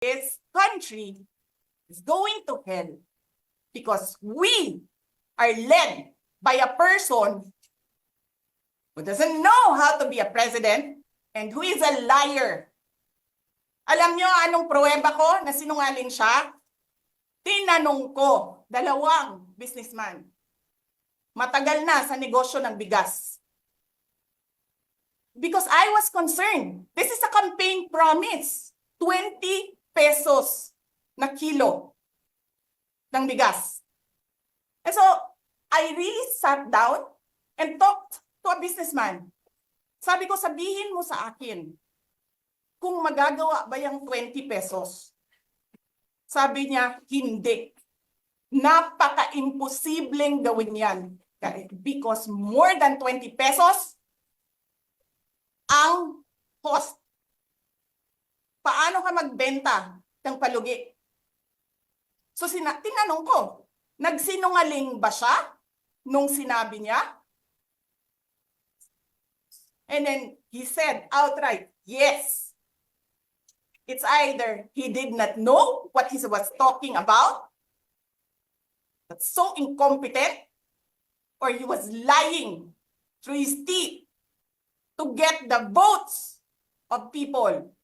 this country is going to hell because we are led by a person who doesn't know how to be a president and who is a liar. Alam nyo anong pruweba ko na sinungaling siya? Tinanong ko, dalawang businessman. Matagal na sa negosyo ng bigas. Because I was concerned. This is a campaign promise. 20 pesos na kilo ng bigas. And so, I really sat down and talked to a businessman. Sabi ko, sabihin mo sa akin, kung magagawa ba yung 20 pesos? Sabi niya, hindi. Napaka-imposibleng gawin yan. Because more than 20 pesos ang cost. Ka magbenta ng palugi? So sina tinanong ko, nagsinungaling ba siya nung sinabi niya? And then he said outright, yes. It's either he did not know what he was talking about, that's so incompetent, or he was lying through his teeth to get the votes of people